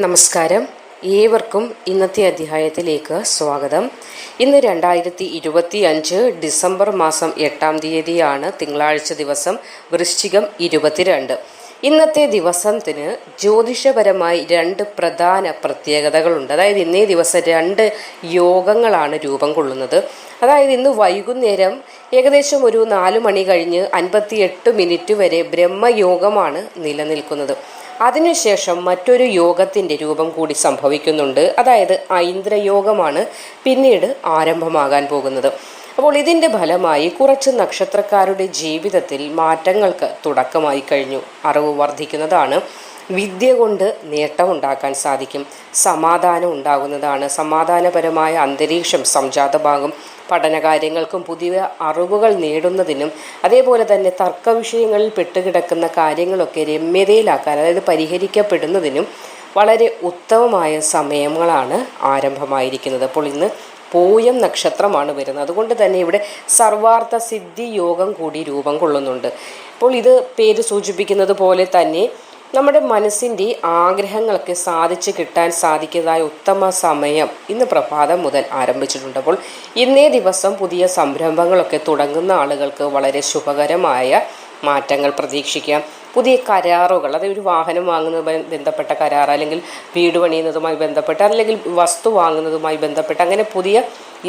നമസ്കാരം. ഏവർക്കും ഇന്നത്തെ അധ്യായത്തിലേക്ക് സ്വാഗതം. ഇന്ന് രണ്ടായിരത്തി ഇരുപത്തി അഞ്ച് ഡിസംബർ മാസം എട്ടാം തീയതിയാണ് തിങ്കളാഴ്ച ദിവസം വൃശ്ചികം ഇരുപത്തിരണ്ട്. ഇന്നത്തെ ദിവസത്തിന് ജ്യോതിഷപരമായി രണ്ട് പ്രധാന പ്രത്യേകതകളുണ്ട്. അതായത് ഇന്നേ ദിവസം രണ്ട് യോഗങ്ങളാണ് രൂപം കൊള്ളുന്നത്. അതായത് ഇന്ന് വൈകുന്നേരം ഏകദേശം ഒരു നാല് മണി കഴിഞ്ഞ് അൻപത്തി എട്ട് മിനിറ്റ് വരെ ബ്രഹ്മയോഗമാണ് നിലനിൽക്കുന്നത്. അതിനുശേഷം മറ്റൊരു യോഗത്തിന്റെ രൂപം കൂടി സംഭവിക്കുന്നുണ്ട്. അതായത് ഐന്ദ്രയോഗമാണ് പിന്നീട് ആരംഭമാകാൻ പോകുന്നത്. അപ്പോൾ ഇതിന്റെ ഫലമായി കുറച്ച് നക്ഷത്രക്കാരുടെ ജീവിതത്തിൽ മാറ്റങ്ങൾക്ക് തുടക്കമായി കഴിഞ്ഞു. അറിവ് വർദ്ധിക്കുന്നതാണ്. വിദ്യ കൊണ്ട് നേട്ടമുണ്ടാക്കാൻ സാധിക്കും. സമാധാനം ഉണ്ടാകുന്നതാണ്. സമാധാനപരമായ അന്തരീക്ഷം സംജാതമാകും. പഠനകാര്യങ്ങൾക്കും പുതിയ അറിവുകൾ നേടുന്നതിനും അതേപോലെ തന്നെ തർക്ക വിഷയങ്ങളിൽ പെട്ടുകിടക്കുന്ന കാര്യങ്ങളൊക്കെ രമ്യതയിലാക്കാൻ അതായത് പരിഹരിക്കപ്പെടുന്നതിനും വളരെ ഉത്തമമായ സമയങ്ങളാണ് ആരംഭമായിരിക്കുന്നത്. അപ്പോൾ ഇന്ന് പൂയം നക്ഷത്രമാണ് വരുന്നത്. അതുകൊണ്ട് തന്നെ ഇവിടെ സർവാർത്ഥ സിദ്ധി യോഗം കൂടി രൂപം കൊള്ളുന്നുണ്ട്. അപ്പോൾ ഇത് പേര് സൂചിപ്പിക്കുന്നത് പോലെ തന്നെ നമ്മുടെ മനസ്സിന്റെ ആഗ്രഹങ്ങളൊക്കെ സാധിച്ചു കിട്ടാൻ സാധിക്കുന്നതായ ഉത്തമ സമയം ഇന്ന് പ്രഭാതം മുതൽ ആരംഭിച്ചിട്ടുണ്ട്. അപ്പോൾ ഇന്നേ ദിവസം പുതിയ സംരംഭങ്ങളൊക്കെ തുടങ്ങുന്ന ആളുകൾക്ക് വളരെ ശുഭകരമായ മാറ്റങ്ങൾ പ്രതീക്ഷിക്കാം. പുതിയ കരാറുകൾ അതായത് ഒരു വാഹനം വാങ്ങുന്നതുമായി ബന്ധപ്പെട്ട കരാർ അല്ലെങ്കിൽ വീട് പണിയുന്നതുമായി ബന്ധപ്പെട്ട് അല്ലെങ്കിൽ വസ്തു വാങ്ങുന്നതുമായി ബന്ധപ്പെട്ട് അങ്ങനെ പുതിയ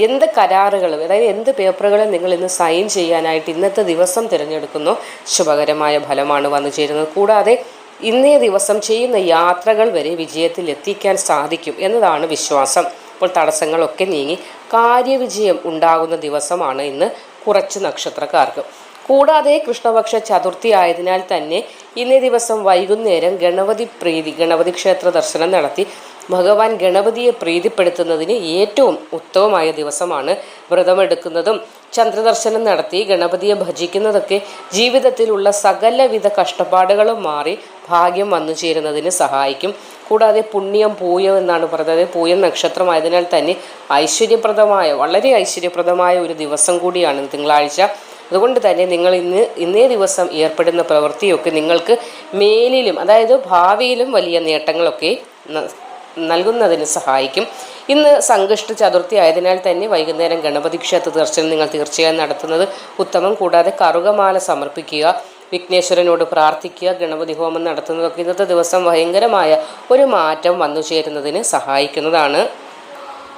എന്ത് കരാറുകൾ അതായത് എന്ത് പേപ്പറുകൾ നിങ്ങൾ ഇന്ന് സൈൻ ചെയ്യാനായിട്ട് ഇന്നത്തെ ദിവസം തിരഞ്ഞെടുക്കുന്നു ശുഭകരമായ ഫലമാണ് വന്നു ചേരുന്നത്. കൂടാതെ ഇന്നേ ദിവസം ചെയ്യുന്ന യാത്രകൾ വരെ വിജയത്തിൽ എത്തിക്കാൻ സാധിക്കും എന്നതാണ് വിശ്വാസം. അപ്പോൾ തടസ്സങ്ങളൊക്കെ നീങ്ങി കാര്യവിജയം ഉണ്ടാകുന്ന ദിവസമാണ് ഇന്ന് കുറച്ച് നക്ഷത്രക്കാർക്ക്. കൂടാതെ കൃഷ്ണപക്ഷ ചതുർത്ഥി ആയതിനാൽ തന്നെ ഇന്നേ ദിവസം വൈകുന്നേരം ഗണപതി പ്രീതി ഗണപതി ക്ഷേത്ര ദർശനം നടത്തി ഭഗവാൻ ഗണപതിയെ പ്രീതിപ്പെടുത്തുന്നതിന് ഏറ്റവും ഉത്തമമായ ദിവസമാണ് വ്രതമെടുക്കുന്നതും ചന്ദ്രദർശനം നടത്തി ഗണപതിയെ ഭജിക്കുന്നതൊക്കെ ജീവിതത്തിലുള്ള സകലവിധ കഷ്ടപ്പാടുകളും മാറി ഭാഗ്യം വന്നു ചേരുന്നതിന് സഹായിക്കും. കൂടാതെ പുണ്യം പൂയം എന്നാണ് പറയുന്നത് പൂയം നക്ഷത്രമായതിനാൽ തന്നെ ഐശ്വര്യപ്രദമായ വളരെ ഐശ്വര്യപ്രദമായ ഒരു ദിവസം കൂടിയാണ് തിങ്കളാഴ്ച. അതുകൊണ്ട് തന്നെ നിങ്ങൾ ഇന്ന് ഇന്നേ ദിവസം ഏർപ്പെടുന്ന പ്രവൃത്തിയൊക്കെ നിങ്ങൾക്ക് മേലിലും അതായത് ഭാവിയിലും വലിയ നേട്ടങ്ങളൊക്കെ നൽകുന്നതിന് സഹായിക്കും. ഇന്ന് സംഘഷ്ട ചതുർത്ഥി ആയതിനാൽ തന്നെ വൈകുന്നേരം ഗണപതി ക്ഷേത്ര ദർശനം നിങ്ങൾ തീർച്ചയായും നടത്തുന്നത് ഉത്തമം. കൂടാതെ കറുകമാല സമർപ്പിക്കുക വിഘ്നേശ്വരനോട് പ്രാർത്ഥിക്കുക ഗണപതി ഹോമം നടത്തുന്നതൊക്കെ ഇന്നത്തെ ദിവസം ഭയങ്കരമായ ഒരു മാറ്റം വന്നു ചേരുന്നതിന് സഹായിക്കുന്നതാണ്.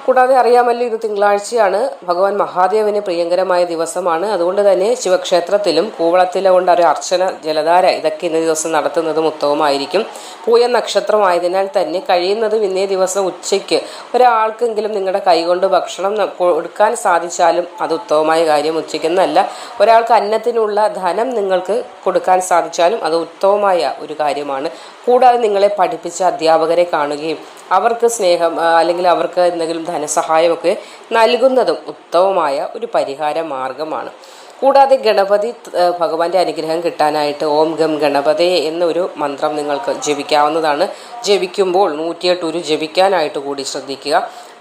കൂടാതെ അറിയാമല്ലോ ഇത് തിങ്കളാഴ്ചയാണ്. ഭഗവാൻ മഹാദേവന് പ്രിയങ്കരമായ ദിവസമാണ്. അതുകൊണ്ട് തന്നെ ശിവക്ഷേത്രത്തിലും കൂവളത്തിലെ കൊണ്ട് ഒരു അർച്ചന ജലധാര ഇതൊക്കെ ഇന്നേ ദിവസം നടത്തുന്നതും ഉത്തമമായിരിക്കും. പൂയ നക്ഷത്രമായതിനാൽ തന്നെ കഴിയുന്നതും ഇന്നേ ദിവസം ഉച്ചയ്ക്ക് ഒരാൾക്കെങ്കിലും നിങ്ങളുടെ കൈകൊണ്ട് ഭക്ഷണം കൊടുക്കാൻ സാധിച്ചാലും അത് ഉത്തമമായ കാര്യം. ഉച്ചയ്ക്കെന്നല്ല ഒരാൾക്ക് അന്നത്തിനുള്ള ധനം നിങ്ങൾക്ക് കൊടുക്കാൻ സാധിച്ചാലും അത് ഉത്തമമായ ഒരു കാര്യമാണ്. കൂടാതെ നിങ്ങളെ പഠിപ്പിച്ച അധ്യാപകരെ കാണുകയും അവർക്ക് സ്നേഹം അല്ലെങ്കിൽ അവർക്ക് എന്തെങ്കിലും ധനസഹായമൊക്കെ നൽകുന്നതും ഉത്തമമായ ഒരു പരിഹാര മാർഗമാണ്. കൂടാതെ ഗണപതി ഭഗവാന്റെ അനുഗ്രഹം കിട്ടാനായിട്ട് ഓം ഗം ഗണപതേ എന്നൊരു മന്ത്രം നിങ്ങൾക്ക് ജപിക്കാവുന്നതാണ്. ജപിക്കുമ്പോൾ നൂറ്റിയെട്ട് ഒരു ജപിക്കാനായിട്ട് കൂടി ശ്രദ്ധിക്കുക.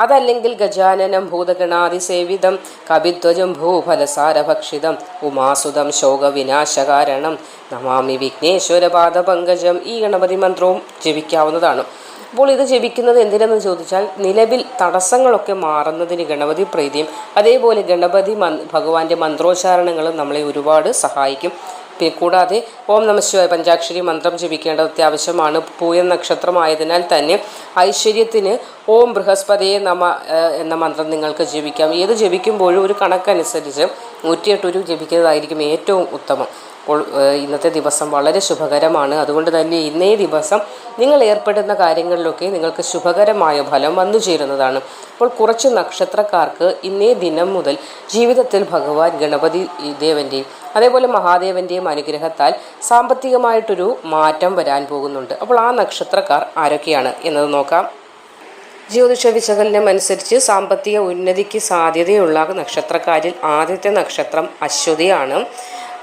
അതല്ലെങ്കിൽ ഗജാനനം ഭൂതഗണാതിസേവിതം കവിധ്വജം ഭൂഫലസാരഭക്ഷിതം ഉമാസുതം ശോകവിനാശകാരണം നമാമി വിഘ്നേശ്വര പാദപങ്കജം ഈ ഗണപതി മന്ത്രവും ജപിക്കാവുന്നതാണ്. അപ്പോൾ ഇത് ജപിക്കുന്നത് എന്തിനെന്ന് ചോദിച്ചാൽ നിലവിൽ തടസ്സങ്ങളൊക്കെ മാറുന്നതിന് ഗണപതി പ്രീതിയും അതേപോലെ ഗണപതി ഭഗവാന്റെ മന്ത്രോച്ചാരണങ്ങളും നമ്മളെ ഒരുപാട് സഹായിക്കും. കൂടാതെ ഓം നമശിവായ പഞ്ചാക്ഷരി മന്ത്രം ജപിക്കേണ്ടത് അത്യാവശ്യമാണ്. പൂയ നക്ഷത്രമായതിനാൽ തന്നെ ഐശ്വര്യത്തിന് ഓം ബൃഹസ്പതിയെ നമ എന്ന മന്ത്രം നിങ്ങൾക്ക് ജപിക്കാം. ഏത് ജപിക്കുമ്പോഴും ഒരു കണക്കനുസരിച്ച് നൂറ്റിയെട്ടൊരു ജപിക്കുന്നതായിരിക്കും ഏറ്റവും ഉത്തമം. ഇന്നത്തെ ദിവസം വളരെ ശുഭകരമാണ്. അതുകൊണ്ട് തന്നെ ഇന്നേ ദിവസം നിങ്ങൾ ഏർപ്പെടുന്ന കാര്യങ്ങളിലൊക്കെ നിങ്ങൾക്ക് ശുഭകരമായ ഫലം വന്നു ചേരുന്നതാണ്. അപ്പോൾ കുറച്ച് നക്ഷത്രക്കാർക്ക് ഇന്നേ ദിനം മുതൽ ജീവിതത്തിൽ ഭഗവാൻ ഗണപതി ദേവന്റെയും അതേപോലെ മഹാദേവന്റെയും അനുഗ്രഹത്താൽ സാമ്പത്തികമായിട്ടൊരു മാറ്റം വരാൻ പോകുന്നുണ്ട്. അപ്പോൾ ആ നക്ഷത്രക്കാർ ആരൊക്കെയാണ് എന്നത് നോക്കാം. ജ്യോതിഷ വിശകലനം അനുസരിച്ച് സാമ്പത്തിക ഉന്നതിക്ക് സാധ്യതയുള്ള നക്ഷത്രക്കാരിൽ ആദ്യത്തെ നക്ഷത്രം അശ്വതിയാണ്.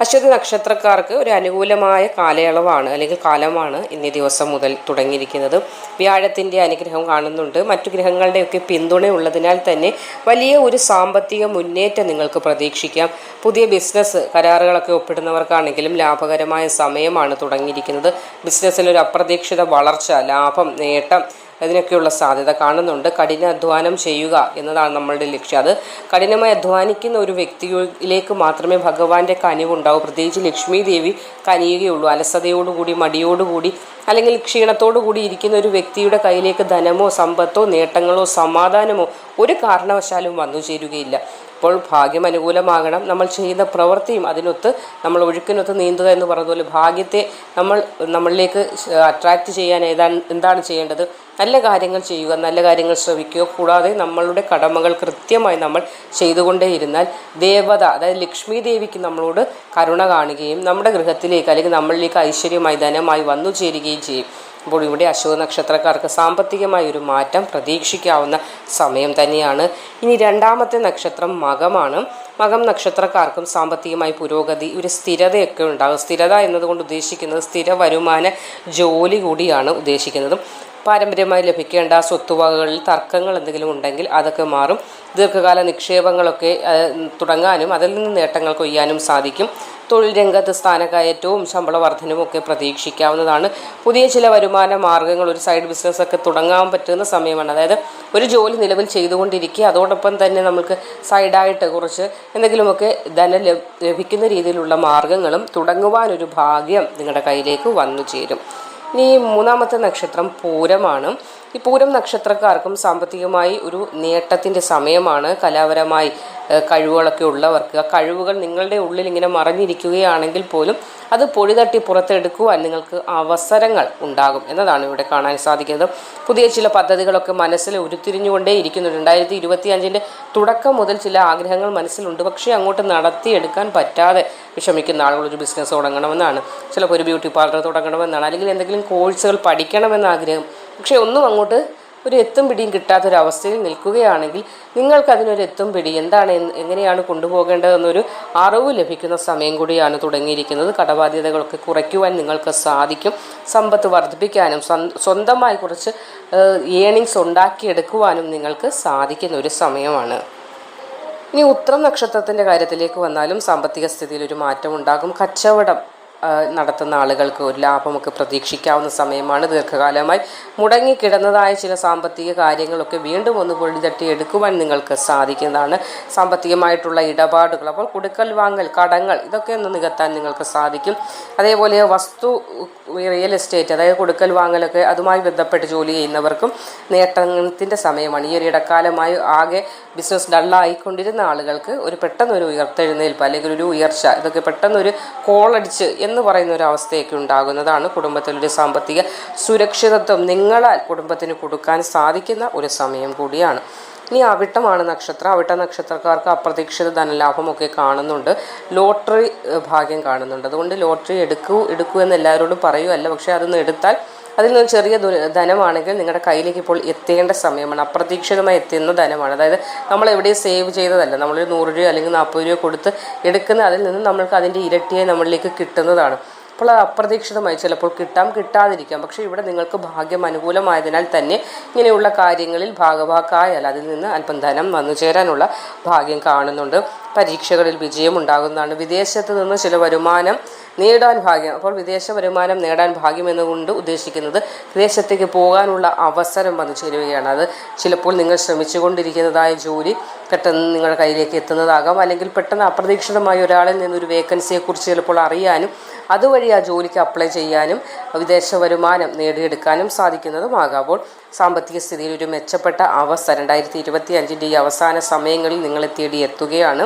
അശ്വതി നക്ഷത്രക്കാർക്ക് ഒരു അനുകൂലമായ കാലയളവാണ് അല്ലെങ്കിൽ കാലമാണ് ഇന്നേ ദിവസം മുതൽ തുടങ്ങിയിരിക്കുന്നത്. വ്യാഴത്തിന്റെ അനുഗ്രഹം കാണുന്നുണ്ട്. മറ്റു ഗ്രഹങ്ങളുടെയൊക്കെ പിന്തുണയുള്ളതിനാൽ തന്നെ വലിയ ഒരു സാമ്പത്തിക മുന്നേറ്റം നിങ്ങൾക്ക് പ്രതീക്ഷിക്കാം. പുതിയ ബിസിനസ് കരാറുകളൊക്കെ ഒപ്പിടുന്നവർക്കാണെങ്കിലും ലാഭകരമായ സമയമാണ് തുടങ്ങിയിരിക്കുന്നത്. ബിസിനസ്സിൽ ഒരു അപ്രതീക്ഷിത വളർച്ച ലാഭം നേട്ടം അതിനൊക്കെയുള്ള സാധ്യത കാണുന്നുണ്ട്. കഠിന അധ്വാനം ചെയ്യുക എന്നതാണ് നമ്മളുടെ ലക്ഷ്യം. അത് കഠിനമായി അധ്വാനിക്കുന്ന ഒരു വ്യക്തിയിലേക്ക് മാത്രമേ ഭഗവാന്റെ കനിവുണ്ടാവൂ. പ്രത്യേകിച്ച് ലക്ഷ്മി ദേവി കനിയുകയുള്ളൂ. അലസതയോടുകൂടി മടിയോടുകൂടി അല്ലെങ്കിൽ ക്ഷീണത്തോടു കൂടി ഇരിക്കുന്ന ഒരു വ്യക്തിയുടെ കയ്യിലേക്ക് ധനമോ സമ്പത്തോ നേട്ടങ്ങളോ സമാധാനമോ ഒരു കാരണവശാലും വന്നു ചേരുകയില്ല. അപ്പോൾ ഭാഗ്യം അനുകൂലമാകണം. നമ്മൾ ചെയ്യുന്ന പ്രവൃത്തിയും അതിനൊത്ത് നമ്മൾ ഒഴുക്കിനൊത്ത് നീന്തുക എന്ന് പറഞ്ഞതുപോലെ ഭാഗ്യത്തെ നമ്മൾ നമ്മളിലേക്ക് അട്രാക്റ്റ് ചെയ്യാൻ എന്താണ് ചെയ്യേണ്ടത്? നല്ല കാര്യങ്ങൾ ചെയ്യുക നല്ല കാര്യങ്ങൾ ശ്രമിക്കുക കൂടാതെ നമ്മളുടെ കടമകൾ കൃത്യമായി നമ്മൾ ചെയ്തുകൊണ്ടേയിരുന്നാൽ ദേവത അതായത് ലക്ഷ്മി ദേവിക്ക് നമ്മളോട് കരുണ കാണുകയും നമ്മുടെ ഗൃഹത്തിലേക്ക് അല്ലെങ്കിൽ നമ്മളിലേക്ക് ഐശ്വര്യമായി ധനമായി വന്നു ചേരുകയും ചെയ്യും. അപ്പോൾ ഇവിടെ അശോക നക്ഷത്രക്കാർക്ക് സാമ്പത്തികമായ ഒരു മാറ്റം പ്രതീക്ഷിക്കാവുന്ന സമയം തന്നെയാണ്. ഇനി രണ്ടാമത്തെ നക്ഷത്രം മകമാണ്. മകം നക്ഷത്രക്കാർക്കും സാമ്പത്തികമായ പുരോഗതി ഒരു സ്ഥിരതയൊക്കെ ഉണ്ടാകും. സ്ഥിരത എന്നതുകൊണ്ട് ഉദ്ദേശിക്കുന്നത് സ്ഥിര വരുമാന ജോലി കൂടിയാണ് ഉദ്ദേശിക്കുന്നത്. പാരമ്പര്യമായി ലഭിക്കേണ്ട സ്വത്തുവകകളിൽ തർക്കങ്ങൾ എന്തെങ്കിലും ഉണ്ടെങ്കിൽ അതൊക്കെ മാറും. ദീർഘകാല നിക്ഷേപങ്ങളൊക്കെ തുടങ്ങാനും അതിൽ നിന്ന് നേട്ടങ്ങൾ കൊയ്യാനും സാധിക്കും. തൊഴിൽ രംഗത്ത് സ്ഥാനക്കയറ്റവും ശമ്പള വർധനവും ഒക്കെ പ്രതീക്ഷിക്കാവുന്നതാണ്. പുതിയ ചില വരുമാന മാർഗങ്ങൾ ഒരു സൈഡ് ബിസിനസ് ഒക്കെ തുടങ്ങാൻ പറ്റുന്ന സമയമാണ്. അതായത് ഒരു ജോലി നിലവിൽ ചെയ്തുകൊണ്ടിരിക്കുക അതോടൊപ്പം തന്നെ നമുക്ക് സൈഡായിട്ട് കുറച്ച് എന്തെങ്കിലുമൊക്കെ ധനം ലഭിക്കുന്ന രീതിയിലുള്ള മാർഗങ്ങളും തുടങ്ങുവാനൊരു ഭാഗ്യം നിങ്ങളുടെ കയ്യിലേക്ക് വന്നു ചേരും. ഇനി മൂന്നാമത്തെ നക്ഷത്രം പൂരമാണ്. ഈ പൂരം നക്ഷത്രക്കാർക്കും സാമ്പത്തികമായി ഒരു നേട്ടത്തിന്റെ സമയമാണ്. കലാപരമായി കഴിവുകളൊക്കെ ഉള്ളവർക്ക് ആ കഴിവുകൾ നിങ്ങളുടെ ഉള്ളിൽ ഇങ്ങനെ മറഞ്ഞിരിക്കുകയാണെങ്കിൽ പോലും അത് പൊടിതട്ടി പുറത്തെടുക്കുവാൻ നിങ്ങൾക്ക് അവസരങ്ങൾ ഉണ്ടാകും എന്നതാണ് ഇവിടെ കാണാൻ സാധിക്കുന്നത്. പുതിയ ചില പദ്ധതികളൊക്കെ മനസ്സിൽ ഉരുത്തിരിഞ്ഞുകൊണ്ടേ ഇരിക്കുന്നു. രണ്ടായിരത്തി ഇരുപത്തി അഞ്ചിന്റെ തുടക്കം മുതൽ ചില ആഗ്രഹങ്ങൾ മനസ്സിലുണ്ട്. പക്ഷേ അങ്ങോട്ട് നടത്തിയെടുക്കാൻ പറ്റാതെ വിഷമിക്കുന്ന ആളുകൾ ഒരു ബിസിനസ് തുടങ്ങണമെന്നാണ് ചിലപ്പോൾ ഒരു ബ്യൂട്ടി പാർലർ തുടങ്ങണമെന്നാണ് അല്ലെങ്കിൽ എന്തെങ്കിലും കോഴ്സുകൾ പഠിക്കണമെന്ന ആഗ്രഹം പക്ഷേ ഒന്നും അങ്ങോട്ട് ഒരു എത്തും പിടിയും കിട്ടാത്തൊരവസ്ഥയിൽ നിൽക്കുകയാണെങ്കിൽ നിങ്ങൾക്ക് അതിനൊരു എത്തും പിടി എന്താണ് എങ്ങനെയാണ് കൊണ്ടുപോകേണ്ടതെന്നൊരു അറിവ് ലഭിക്കുന്ന സമയം കൂടിയാണ് തുടങ്ങിയിരിക്കുന്നത്. കടബാധ്യതകളൊക്കെ കുറയ്ക്കുവാൻ നിങ്ങൾക്ക് സാധിക്കും. സമ്പത്ത് വർദ്ധിപ്പിക്കാനും സ്വന്തമായി കുറച്ച് ഏണിങ്സ് ഉണ്ടാക്കിയെടുക്കുവാനും നിങ്ങൾക്ക് സാധിക്കുന്ന ഒരു സമയമാണ്. ഇനി ഉത്രം നക്ഷത്രത്തിന്റെ കാര്യത്തിലേക്ക് വന്നാലും സാമ്പത്തിക സ്ഥിതിയിൽ ഒരു മാറ്റം ഉണ്ടാകും കച്ചവടം നടത്തുന്ന ആളുകൾക്ക് ഒരു ലാഭമൊക്കെ പ്രതീക്ഷിക്കാവുന്ന സമയമാണ് ദീർഘകാലമായി മുടങ്ങിക്കിടന്നതായ ചില സാമ്പത്തിക കാര്യങ്ങളൊക്കെ വീണ്ടും ഒന്ന് പൊളിതട്ടി എടുക്കുവാൻ നിങ്ങൾക്ക് സാധിക്കുന്നതാണ്. സാമ്പത്തികമായിട്ടുള്ള ഇടപാടുകൾ അപ്പോൾ കൊടുക്കൽ വാങ്ങൽ കടങ്ങൾ ഇതൊക്കെ ഒന്ന് നികത്താൻ നിങ്ങൾക്ക് സാധിക്കും. അതേപോലെ വസ്തു റിയൽ എസ്റ്റേറ്റ് അതായത് കൊടുക്കൽ വാങ്ങലൊക്കെ അതുമായി ബന്ധപ്പെട്ട് ജോലി ചെയ്യുന്നവർക്കും നേട്ടത്തിന്റെ സമയമാണ്. ഈ ഒരു ഇടക്കാലമായി ആകെ ബിസിനസ് ഡള്ളായിക്കൊണ്ടിരുന്ന ആളുകൾക്ക് ഒരു പെട്ടെന്നൊരു ഉയർത്തെഴുന്നേൽപ്പ് അല്ലെങ്കിൽ ഒരു ഉയർച്ച ഇതൊക്കെ പെട്ടെന്നൊരു കോളടിച്ച് എന്ന് പറയുന്ന ഒരു അവസ്ഥയൊക്കെ ഉണ്ടാകുന്നതാണ് കുടുംബത്തിലൊരു സാമ്പത്തിക സുരക്ഷിതത്വം നിങ്ങളാൽ കുടുംബത്തിന് കൊടുക്കാൻ സാധിക്കുന്ന ഒരു സമയം കൂടിയാണ്. ഇനി അവിട്ടമാണ് നക്ഷത്രം. അവിട്ട നക്ഷത്രക്കാർക്ക് അപ്രതീക്ഷിത ധനലാഭമൊക്കെ കാണുന്നുണ്ട്. ലോട്ടറി ഭാഗ്യം കാണുന്നുണ്ട്. അതുകൊണ്ട് ലോട്ടറി എടുക്കൂ എടുക്കൂ എന്ന് എല്ലാവരോടും പറയുമല്ല പക്ഷേ അതൊന്ന് എടുത്താൽ അതിൽ നിന്ന് ചെറിയ ധനമാണെങ്കിൽ നിങ്ങളുടെ കയ്യിലേക്ക് ഇപ്പോൾ എത്തേണ്ട സമയമാണ്. അപ്രതീക്ഷിതമായി എത്തുന്ന ധനമാണ്. അതായത് നമ്മൾ എവിടെയും സേവ് ചെയ്തതല്ല. നമ്മളൊരു നൂറ് രൂപ അല്ലെങ്കിൽ നാൽപ്പത് രൂപ കൊടുത്ത് എടുക്കുന്ന അതിൽ നിന്ന് നമ്മൾക്ക് അതിന്റെ ഇരട്ടിയായി നമ്മളിലേക്ക് കിട്ടുന്നതാണ്. അപ്പോൾ അത് അപ്രതീക്ഷിതമായി ചിലപ്പോൾ കിട്ടാം കിട്ടാതിരിക്കാം. പക്ഷേ ഇവിടെ നിങ്ങൾക്ക് ഭാഗ്യം അനുകൂലമായതിനാൽ തന്നെ ഇങ്ങനെയുള്ള കാര്യങ്ങളിൽ ഭാഗഭാക്കായാൽ അതിൽ നിന്ന് അല്പം ധനം വന്നു ചേരാനുള്ള ഭാഗ്യം കാണുന്നുണ്ട്. പരീക്ഷകളിൽ വിജയമുണ്ടാകുന്നതാണ്. വിദേശത്ത് നിന്ന് ചില വരുമാനം നേടാൻ ഭാഗ്യം. അപ്പോൾ വിദേശ വരുമാനം നേടാൻ ഭാഗ്യം എന്നുകൊണ്ട് ഉദ്ദേശിക്കുന്നത് വിദേശത്തേക്ക് പോകാനുള്ള അവസരം വന്നു ചേരുകയാണ്. അത് ചിലപ്പോൾ നിങ്ങൾ ശ്രമിച്ചുകൊണ്ടിരിക്കുന്നതായ ജോലി പെട്ടെന്ന് നിങ്ങളുടെ കയ്യിലേക്ക് എത്തുന്നതാകാം. അല്ലെങ്കിൽ പെട്ടെന്ന് അപ്രതീക്ഷിതമായ ഒരാളിൽ നിന്നൊരു വേക്കൻസിയെക്കുറിച്ച് ചിലപ്പോൾ അറിയാനും അതുവഴി ആ ജോലിക്ക് അപ്ലൈ ചെയ്യാനും വിദേശ വരുമാനം നേടിയെടുക്കാനും സാധിക്കുന്നതുമാകാം. അപ്പോൾ സാമ്പത്തിക സ്ഥിതിയിൽ ഒരു മെച്ചപ്പെട്ട അവസ്ഥ. രണ്ടായിരത്തി ഇരുപത്തി അഞ്ചിന്റെ ഈ അവസാന സമയങ്ങളിൽ നിങ്ങളെ തേടി എത്തുകയാണ്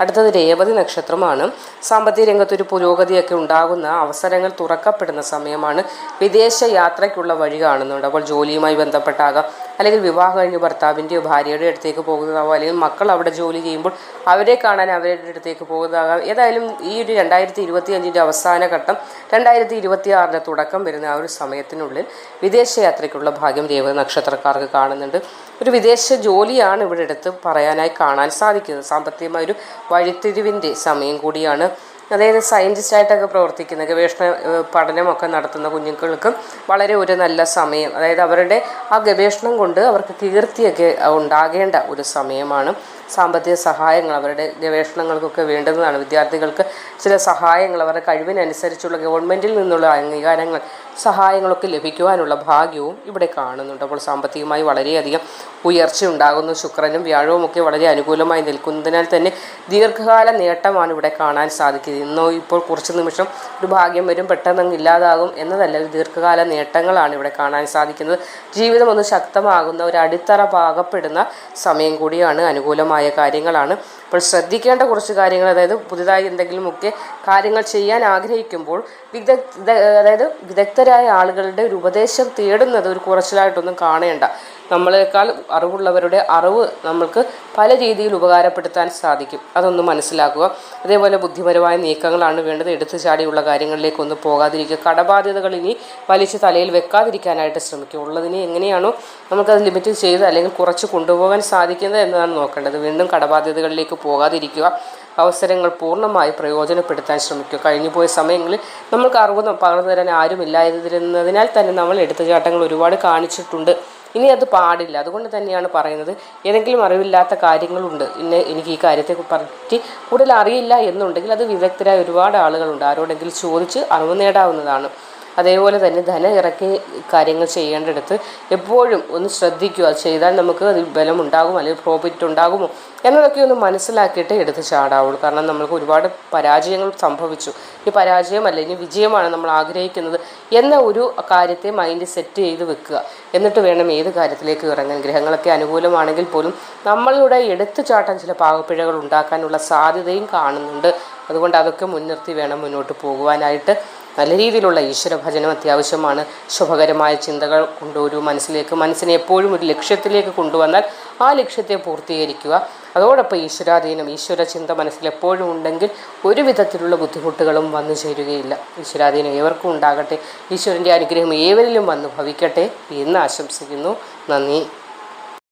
അടുത്തത് രേവതി നക്ഷത്രമാണ്. സാമ്പത്തിക രംഗത്തൊരു പുരോഗതിയൊക്കെ ഉണ്ടാകുന്ന അവസരങ്ങൾ തുറക്കപ്പെടുന്ന സമയമാണ്. വിദേശ യാത്രയ്ക്കുള്ള വഴി കാണുന്നുണ്ട്. അപ്പോൾ ജോലിയുമായി ബന്ധപ്പെട്ടാകാം. അല്ലെങ്കിൽ വിവാഹം കഴിഞ്ഞ് ഭർത്താവിന്റെയോ ഭാര്യയുടെ അടുത്തേക്ക് പോകുന്നതാവാം. അല്ലെങ്കിൽ മക്കൾ അവിടെ ജോലി ചെയ്യുമ്പോൾ അവരെ കാണാൻ അവരുടെ അടുത്തേക്ക് പോകുന്നതാകാം. ഏതായാലും ഈ ഒരു രണ്ടായിരത്തി ഇരുപത്തി അഞ്ചിന്റെ അവസാന ഘട്ടം രണ്ടായിരത്തി ഇരുപത്തി ആറിന്റെ തുടക്കം വരുന്ന ആ ഒരു സമയത്തിനുള്ളിൽ വിദേശ യാത്രയ്ക്കുള്ള ഭാഗ്യം രേവതി നക്ഷത്രക്കാർക്ക് കാണുന്നുണ്ട്. ഒരു വിദേശ ജോലിയാണ് ഇവിടെ എടുത്ത് പറയാനായി കാണാൻ സാധിക്കുന്നത്. സാമ്പത്തികമായ ഒരു വഴിത്തിരിവിന്റെ സമയം കൂടിയാണ്. അതായത് സയന്റിസ്റ്റായിട്ടൊക്കെ പ്രവർത്തിക്കുന്ന ഗവേഷണ പഠനമൊക്കെ നടത്തുന്ന കുഞ്ഞുങ്ങൾക്കും വളരെ ഒരു നല്ല സമയം. അതായത് അവരുടെ ആ ഗവേഷണം കൊണ്ട് അവർക്ക് കീർത്തിയൊക്കെ ഉണ്ടാകേണ്ട ഒരു സമയമാണ്. സാമ്പത്തിക സഹായങ്ങൾ അവരുടെ ഗവേഷണങ്ങൾക്കൊക്കെ വേണ്ടുന്നതാണ്. വിദ്യാർത്ഥികൾക്ക് ചില സഹായങ്ങൾ അവരുടെ കഴിവിനനുസരിച്ചുള്ള ഗവൺമെന്റിൽ നിന്നുള്ള അംഗീകാരങ്ങൾ സഹായങ്ങളൊക്കെ ലഭിക്കുവാനുള്ള ഭാഗ്യവും ഇവിടെ കാണുന്നുണ്ട്. അപ്പോൾ സാമ്പത്തികമായി വളരെയധികം ഉയർച്ച ഉണ്ടാകുന്നു. ശുക്രനും വ്യാഴവും ഒക്കെ വളരെ അനുകൂലമായി നിൽക്കുന്നതിനാൽ തന്നെ ദീർഘകാല നേട്ടമാണ് ഇവിടെ കാണാൻ സാധിക്കുന്നത്. ഇന്നോ ഇപ്പോൾ കുറച്ച് നിമിഷം ഒരു ഭാഗ്യം വരും പെട്ടെന്ന് ഇല്ലാതാകും എന്നതല്ല ദീർഘകാല നേട്ടങ്ങളാണ് ഇവിടെ കാണാൻ സാധിക്കുന്നത്. ജീവിതം ഒന്ന് ശക്തമാകുന്ന ഒരു അടിത്തറ പാകപ്പെടുന്ന സമയം കൂടിയാണ് അനുകൂലമായ കാര്യങ്ങളാണ് അപ്പോൾ ശ്രദ്ധിക്കേണ്ട കുറച്ച് കാര്യങ്ങൾ അതായത് പുതുതായി എന്തെങ്കിലുമൊക്കെ കാര്യങ്ങൾ ചെയ്യാൻ ആഗ്രഹിക്കുമ്പോൾ വിദഗ്ധ അതായത് വിദഗ്ധരായ ആളുകളുടെ ഒരു ഉപദേശം തേടുന്നത് ഒരു കുറച്ചിലായിട്ടൊന്നും കാണേണ്ട. നമ്മളെക്കാൾ അറിവുള്ളവരുടെ അറിവ് നമ്മൾക്ക് പല രീതിയിൽ ഉപകാരപ്പെടുത്താൻ സാധിക്കും. അതൊന്ന് മനസ്സിലാക്കുക. അതേപോലെ ബുദ്ധിപരമായ നീക്കങ്ങളാണ് വേണ്ടത്. എടുത്തു ചാടിയുള്ള കാര്യങ്ങളിലേക്കൊന്ന് പോകാതിരിക്കുക. കടബാധ്യതകൾ ഇനി വലിച്ച് തലയിൽ വെക്കാതിരിക്കാനായിട്ട് ശ്രമിക്കുക. ഉള്ളതിനെ എങ്ങനെയാണോ നമുക്കത് ലിമിറ്റ് ചെയ്ത് അല്ലെങ്കിൽ കുറച്ച് കൊണ്ടുപോകാൻ സാധിക്കുന്നത് എന്നതാണ് നോക്കേണ്ടത്. വീണ്ടും കടബാധ്യതകളിലേക്ക് പോകാതിരിക്കുക. അവസരങ്ങൾ പൂർണമായി പ്രയോജനപ്പെടുത്താൻ ശ്രമിക്കുക. കഴിഞ്ഞുപോയ സമയങ്ങളിൽ നമ്മൾക്ക് അറിവ് പകർന്നു തരാൻ ആരുമില്ലായിരുന്നതിനാൽ തന്നെ നമ്മൾ എടുത്തുചാട്ടങ്ങൾ ഒരുപാട് കാണിച്ചിട്ടുണ്ട്. ഇനി അത് പാടില്ല. അതുകൊണ്ട് തന്നെയാണ് പറയുന്നത്. ഏതെങ്കിലും അറിവില്ലാത്ത കാര്യങ്ങളുണ്ട്. ഇന്ന് എനിക്ക് ഈ കാര്യത്തെ പറ്റി കൂടുതൽ അറിയില്ല എന്നുണ്ടെങ്കിൽ അത് വിദഗ്ധരായ ഒരുപാട് ആളുകളുണ്ട്. ആരോടെങ്കിലും ചോദിച്ച് അറിവ് നേടാവുന്നതാണ്. അതേപോലെ തന്നെ ധന ഇറക്കി കാര്യങ്ങൾ ചെയ്യേണ്ടടുത്ത് എപ്പോഴും ഒന്ന് ശ്രദ്ധിക്കുക. അത് ചെയ്താൽ നമുക്ക് അതിൽ ബലമുണ്ടാകും അല്ലെങ്കിൽ പ്രോഫിറ്റ് ഉണ്ടാകുമോ എന്നതൊക്കെ ഒന്ന് മനസ്സിലാക്കിയിട്ട് എടുത്ത് ചാടാവുള്ളൂ. കാരണം നമ്മൾക്ക് ഒരുപാട് പരാജയങ്ങൾ സംഭവിച്ചു. ഈ പരാജയമല്ല ഇനി വിജയമാണ് നമ്മൾ ആഗ്രഹിക്കുന്നത് എന്ന ഒരു കാര്യത്തെ മൈൻഡ് സെറ്റ് ചെയ്ത് വെക്കുക. എന്നിട്ട് വേണം ഏത് കാര്യത്തിലേക്ക് ഇറങ്ങാൻ. ഗ്രഹങ്ങളൊക്കെ അനുകൂലമാണെങ്കിൽ പോലും നമ്മളുടെ എടുത്തു ചാട്ടം ചില പാകപ്പിഴകൾ ഉണ്ടാക്കാനുള്ള സാധ്യതയും കാണുന്നുണ്ട്. അതുകൊണ്ട് അതൊക്കെ മുൻനിർത്തി വേണം മുന്നോട്ട് പോകുവാനായിട്ട്. നല്ല രീതിയിലുള്ള ഈശ്വരഭജനം അത്യാവശ്യമാണ്. ശുഭകരമായ ചിന്തകൾ കൊണ്ടുവരൂ മനസ്സിലേക്ക്. മനസ്സിനെ എപ്പോഴും ഒരു ലക്ഷ്യത്തിലേക്ക് കൊണ്ടുവന്നാൽ ആ ലക്ഷ്യത്തെ പൂർത്തീകരിക്കുക. അതോടൊപ്പം ഈശ്വരാധീനം ഈശ്വര ചിന്ത മനസ്സിൽ എപ്പോഴും ഉണ്ടെങ്കിൽ ഒരു വിധത്തിലുള്ള ബുദ്ധിമുട്ടുകളും വന്നു ചേരുകയില്ല. ഈശ്വരാധീനം ഏവർക്കും ഉണ്ടാകട്ടെ. ഈശ്വരന്റെ അനുഗ്രഹം ഏവരിലും വന്ന് ഭവിക്കട്ടെ എന്ന് ആശംസിക്കുന്നു. നന്ദി.